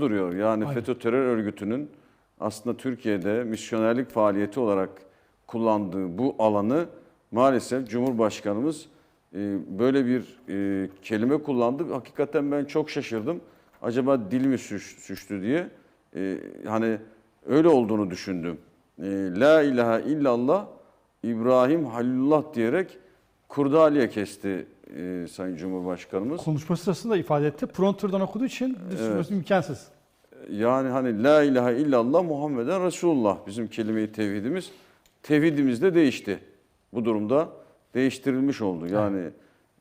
duruyor. Yani. FETÖ terör örgütünün aslında Türkiye'de misyonerlik faaliyeti olarak kullandığı bu alanı maalesef Cumhurbaşkanımız e, böyle bir e, kelime kullandı. Hakikaten ben çok şaşırdım. Acaba dil mi suç- suçtu diye. E, Hani öyle olduğunu düşündüm. La ilahe illallah İbrahim Halilullah diyerek kurdaliye kesti e, Sayın Cumhurbaşkanımız. Konuşma sırasında ifade etti. Prompter'dan okuduğu için düşünmesi imkansız. Yani hani la ilahe illallah Muhammeden Resulullah bizim kelime-i tevhidimiz. Tevhidimiz de değişti. Bu durumda değiştirilmiş oldu. Yani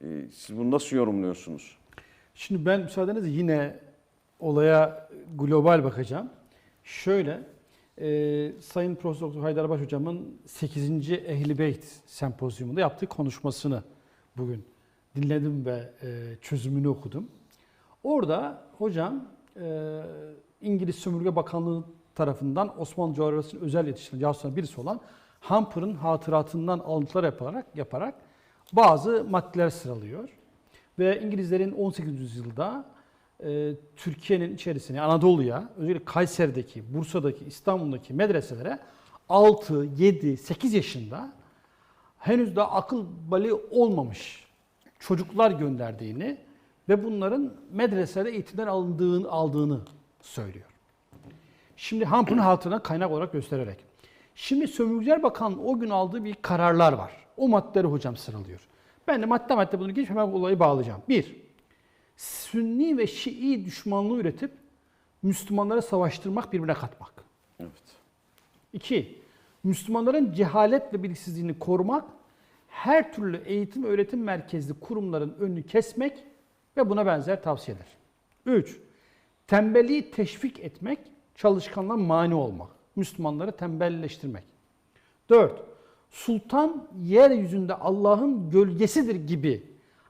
e, siz bunu nasıl yorumluyorsunuz? Şimdi ben müsaadenizle yine olaya global bakacağım. Şöyle, e, Sayın Profesör Doktor Haydar Baş Hocam'ın 8. Ehli Beyt sempozyumunda yaptığı konuşmasını bugün dinledim ve e, çözümünü okudum. Orada hocam e, İngiliz Sömürge Bakanlığı tarafından Osmanlı coğrafyasının özel yetiştirilen casuslarından birisi olan Hamper'ın hatıratından alıntılar yaparak yaparak bazı maddeler sıralıyor. Ve İngilizlerin 18. yüzyılda e, Türkiye'nin içerisine Anadolu'ya özellikle Kayseri'deki, Bursa'daki, İstanbul'daki medreselere 6, 7, 8 yaşında henüz daha akıl bali olmamış çocuklar gönderdiğini ve bunların medresede eğitimden alındığını, aldığını söylüyor. Şimdi Hamper'ın hatırına kaynak olarak göstererek. Şimdi Sömürgeciler Bakanlığı o gün aldığı bir kararlar var. O maddeleri hocam sıralıyor. Ben de madde madde bunu geçip hemen olayı bağlayacağım. Bir, Sünni ve Şii düşmanlığı üretip Müslümanları savaştırmak, birbirine katmak. Evet. İki, Müslümanların cehalet ve bilgisizliğini korumak, her türlü eğitim öğretim merkezli kurumların önünü kesmek ve buna benzer tavsiyeler. Üç, tembelliği teşvik etmek, çalışkanlığa mani olmak. Müslümanları tembelleştirmek. Dört, sultan yeryüzünde Allah'ın gölgesidir gibi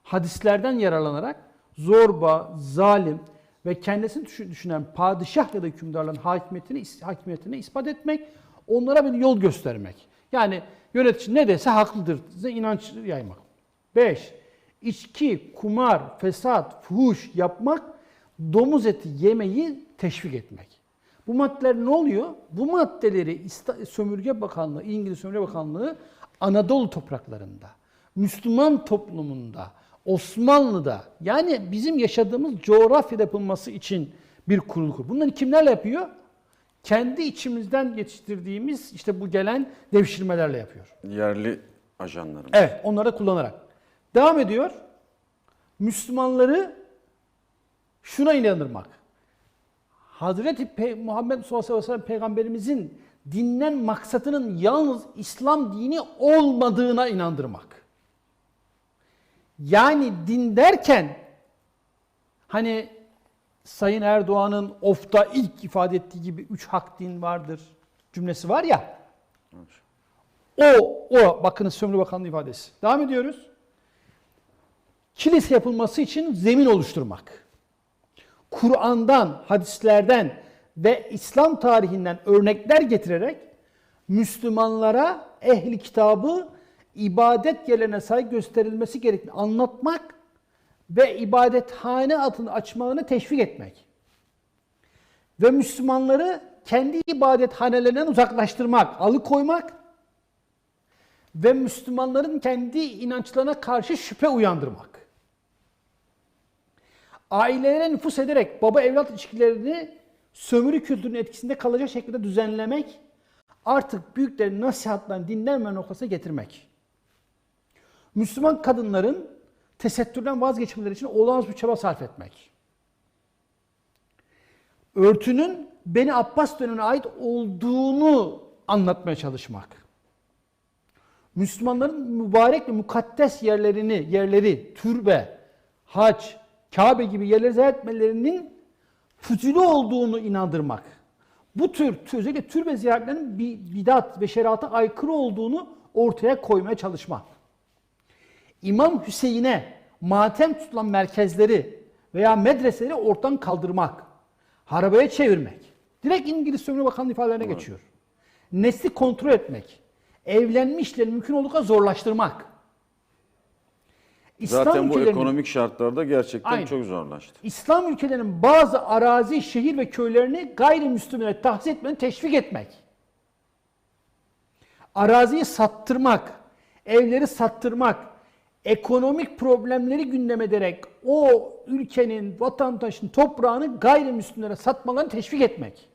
hadislerden yararlanarak zorba, zalim ve kendisini düşün- düşünen padişah ya da hükümdarların hakimiyetini, hakimiyetini ispat etmek, onlara bir yol göstermek. Yani yönetici ne dese haklıdır, size inanç yaymak. 5. İçki, kumar, fesat, fuhuş yapmak, domuz eti yemeyi teşvik etmek. Bu maddeler ne oluyor? Bu maddeleri Sömürge Bakanlığı, İngiliz Sömürge Bakanlığı Anadolu topraklarında, Müslüman toplumunda, Osmanlı'da yani bizim yaşadığımız coğrafyada yapılması için bir kurulu kur. Bunları kimlerle yapıyor? Kendi içimizden yetiştirdiğimiz işte bu gelen devşirmelerle yapıyor. Yerli ajanlarımız. Evet, onları kullanarak. Devam ediyor. Müslümanları şuna inandırmak. Hazreti Pe- Muhammed sallallahu aleyhi ve sellem peygamberimizin dinden maksatının yalnız İslam dini olmadığına inandırmak. Yani din derken hani Sayın Erdoğan'ın ofta ilk ifade ettiği gibi üç hak din vardır cümlesi var ya. O, o bakınız Sömürge Bakanlığı ifadesi. Devam ediyoruz. Kilise yapılması için zemin oluşturmak. Kur'an'dan, hadislerden ve İslam tarihinden örnekler getirerek Müslümanlara ehli kitabı ibadet yerlerine saygı gösterilmesi gerektiğini anlatmak ve ibadethane adını açmalarını teşvik etmek. Ve Müslümanları kendi ibadethanelerinden uzaklaştırmak, alıkoymak ve Müslümanların kendi inançlarına karşı şüphe uyandırmak. Ailelere nüfus ederek baba evlat ilişkilerini sömürü kültürünün etkisinde kalacak şekilde düzenlemek, artık büyüklerin nasihatlerini dinlenme noktasına getirmek. Müslüman kadınların tesettürden vazgeçmeleri için olağanüstü bir çaba sarf etmek. Örtünün Beni Abbas dönemine ait olduğunu anlatmaya çalışmak. Müslümanların mübarek ve mukaddes yerlerini, yerleri, türbe, hac, Kabe gibi yerleri ziyaret etmelerinin füzülü olduğunu inandırmak. Bu tür özellikle türbe ziyaretlerinin bidat ve şerata aykırı olduğunu ortaya koymaya çalışmak. İmam Hüseyin'e matem tutulan merkezleri veya medreseleri ortadan kaldırmak, harabeye çevirmek. Direkt İngiliz Sömürge Bakanlığı ifadelerine geçiyor. Nesli kontrol etmek, evlenme işlerini mümkün olduğu kadar zorlaştırmak. İslam Zaten bu ekonomik şartlarda gerçekten Aynen. çok zorlaştı. İslam ülkelerinin bazı arazi, şehir ve köylerini gayrimüslimlere tahsis etmeni teşvik etmek. Araziyi sattırmak, evleri sattırmak, ekonomik problemleri gündem ederek o ülkenin, vatandaşın toprağını gayrimüslimlere satmalarını teşvik etmek.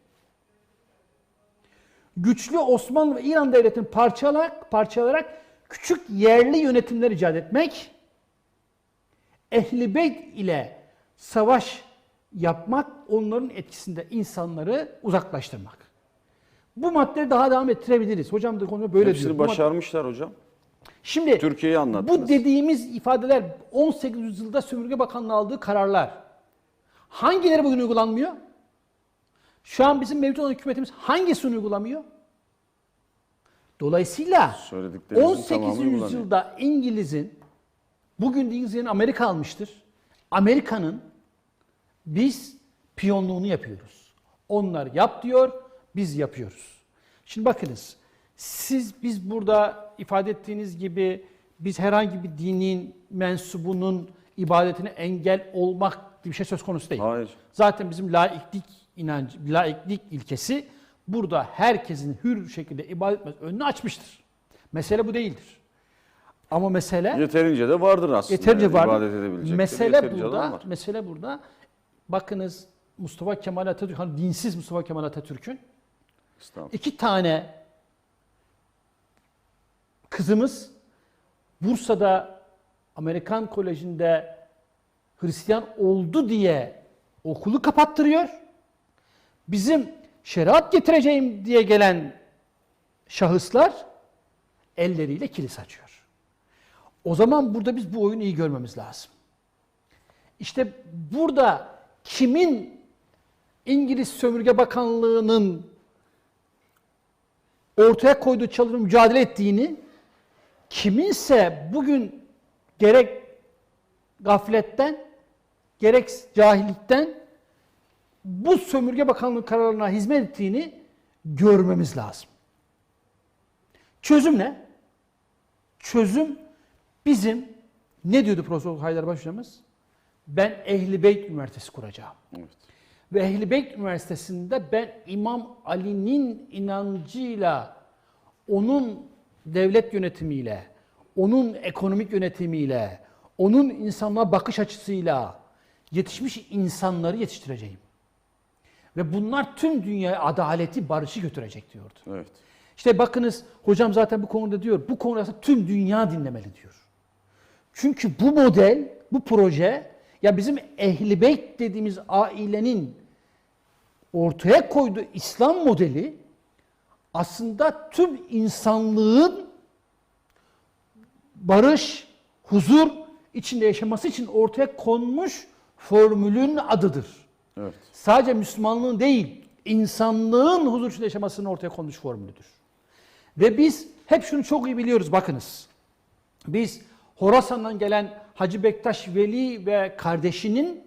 Güçlü Osmanlı ve İran devletini parçalarak, parçalayarak küçük yerli yönetimler icat etmek Ehli Beyt ile savaş yapmak, onların etkisinde insanları uzaklaştırmak. Bu maddeleri daha devam ettirebiliriz. Hocam da konuda böyle Hepsini diyor. Başarmışlar hocam. Şimdi Türkiye'yi anlattınız. bu dediğimiz ifadeler 18. yüzyılda Sömürge Bakanlığı aldığı kararlar. Hangileri bugün uygulanmıyor? Şu an bizim mevcut olan hükümetimiz hangisini uygulamıyor? Dolayısıyla Söylediklerinizin 18. tamamı uygulanıyor. yüzyılda İngiliz'in bugün İngiliz'in Amerika almıştır. Amerika'nın biz piyonluğunu yapıyoruz. Onlar yap diyor, biz yapıyoruz. Şimdi bakınız, siz biz burada ifade ettiğiniz gibi biz herhangi bir dinin mensubunun ibadetine engel olmak gibi bir şey söz konusu değil. Hayır. Zaten bizim laiklik inancı, laiklik ilkesi burada herkesin hür şekilde ibadet etmesi önünü açmıştır. Mesele bu değildir. Ama mesele Yeterince de vardır aslında. Yeterince yani var. ibadet edebilecek de Mesele burada, mesele burada. Bakınız Mustafa Kemal Atatürk, hani dinsiz Mustafa Kemal Atatürk'ün iki tane kızımız Bursa'da Amerikan Koleji'nde Hristiyan oldu diye okulu kapattırıyor. Bizim şeriat getireceğim diye gelen şahıslar elleriyle kilise açıyor. O zaman burada biz bu oyunu iyi görmemiz lazım. İşte burada kimin İngiliz Sömürge Bakanlığı'nın ortaya koyduğu çalımı mücadele ettiğini, kiminse bugün gerek gafletten, gerek cahillikten bu sömürge bakanlığı kararına hizmet ettiğini görmemiz lazım. Çözüm ne? Çözüm bizim ne diyordu Profesör Haydarbaş hocamız? Ben Ehli Beyt Üniversitesi kuracağım. Evet. Ve Ehl-i Beyt Üniversitesi'nde ben İmam Ali'nin inancıyla, onun devlet yönetimiyle, onun ekonomik yönetimiyle, onun insanlığa bakış açısıyla yetişmiş insanları yetiştireceğim. Ve bunlar tüm dünyaya adaleti, barışı götürecek diyordu. Evet. İşte bakınız hocam zaten bu konuda diyor, bu konuda tüm dünya dinlemeli diyor. Çünkü bu model, bu proje ya bizim Ehl-i Beyt dediğimiz ailenin ortaya koyduğu İslam modeli aslında tüm insanlığın barış, huzur içinde yaşaması için ortaya konmuş formülün adıdır. Evet. Sadece Müslümanlığın değil, insanlığın huzur içinde yaşamasının ortaya konmuş formülüdür. Ve biz hep şunu çok iyi biliyoruz bakınız. Biz Horasan'dan gelen Hacı Bektaş Veli ve kardeşinin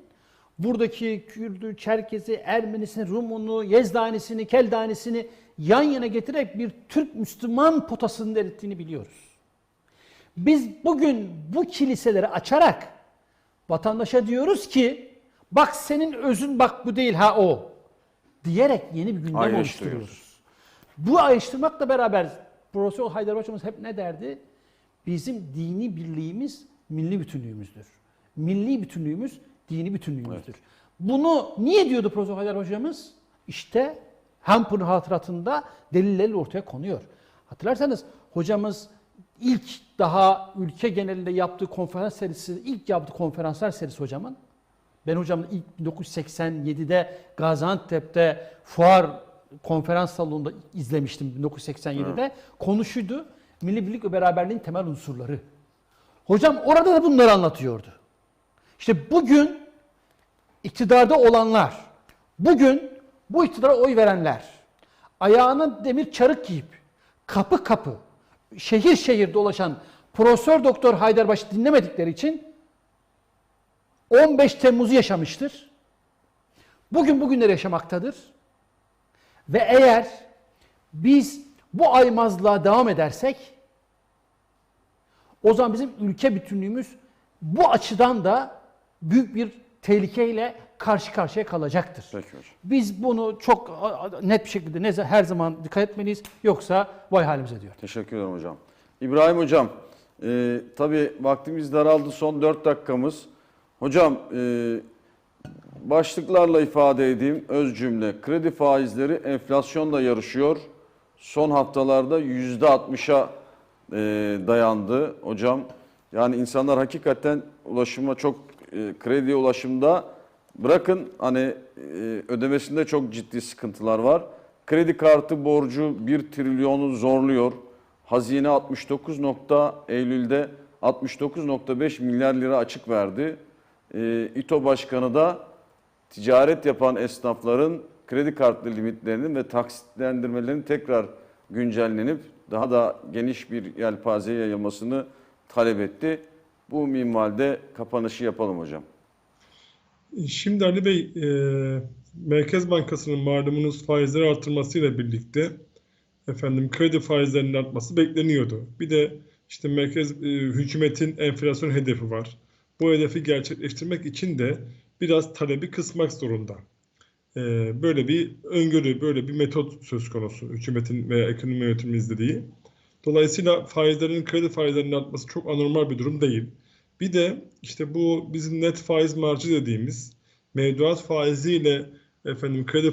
buradaki Kürdü, Çerkezi, Ermenisini, Rumunu, Yezdanisini, Keldanisini yan yana getirerek bir Türk Müslüman potasını erittiğini biliyoruz. Biz bugün bu kiliseleri açarak vatandaşa diyoruz ki bak senin özün bak bu değil ha o diyerek yeni bir gündem oluşturuyoruz. Bu ayrıştırmakla beraber Profesör Haydar Hocamız hep ne derdi? Bizim dini birliğimiz milli bütünlüğümüzdür. Milli bütünlüğümüz dini bütünlüğümüzdür. Bunu niye diyordu Profesör Haydar Hocamız? İşte Hampur'un hatıratında delillerle ortaya konuyor. Hatırlarsanız hocamız ilk daha ülke genelinde yaptığı konferans serisi, ilk yaptığı konferanslar serisi hocamın. Ben hocamın ilk 1987'de Gaziantep'te fuar konferans salonunda izlemiştim 1987'de. Konuşuydu. Milli Birlik ve Beraberliğin temel unsurları. Hocam orada da bunları anlatıyordu. İşte bugün iktidarda olanlar, bugün bu iktidara oy verenler, ayağına demir çarık giyip kapı kapı, şehir şehir dolaşan Profesör Doktor Haydarbaş'ı dinlemedikleri için 15 Temmuz'u yaşamıştır. Bugün bugünleri yaşamaktadır. Ve eğer biz bu aymazlığa devam edersek o zaman bizim ülke bütünlüğümüz bu açıdan da büyük bir tehlikeyle karşı karşıya kalacaktır. Peki hocam. Biz bunu çok net bir şekilde her zaman dikkat etmeliyiz. Yoksa vay halimize diyor. Teşekkür ederim hocam. İbrahim hocam, e, tabii vaktimiz daraldı son 4 dakikamız. Hocam e, başlıklarla ifade edeyim öz cümle. Kredi faizleri enflasyonla yarışıyor. Son haftalarda %60'a e, dayandı hocam. Yani insanlar hakikaten ulaşıma çok e, krediye ulaşımda bırakın hani e, ödemesinde çok ciddi sıkıntılar var. Kredi kartı borcu 1 trilyonu zorluyor. Hazine 69 nokta Eylül'de 69.5 milyar lira açık verdi. E, İTO Başkanı da ticaret yapan esnafların kredi kartlı limitlerinin ve taksitlendirmelerinin tekrar güncellenip daha da geniş bir yelpazeye yayılmasını talep etti. Bu minvalde kapanışı yapalım hocam. Şimdi Ali Bey, e, Merkez Bankası'nın malumunuz faizleri artırmasıyla birlikte efendim kredi faizlerinin artması bekleniyordu. Bir de işte merkez e, hükümetin enflasyon hedefi var. Bu hedefi gerçekleştirmek için de biraz talebi kısmak zorunda. E, böyle bir öngörü, böyle bir metot söz konusu hükümetin veya ekonomi yönetiminin izlediği. Dolayısıyla faizlerin, kredi faizlerinin artması çok anormal bir durum değil. Bir de işte bu bizim net faiz marjı dediğimiz mevduat faiziyle efendim kredi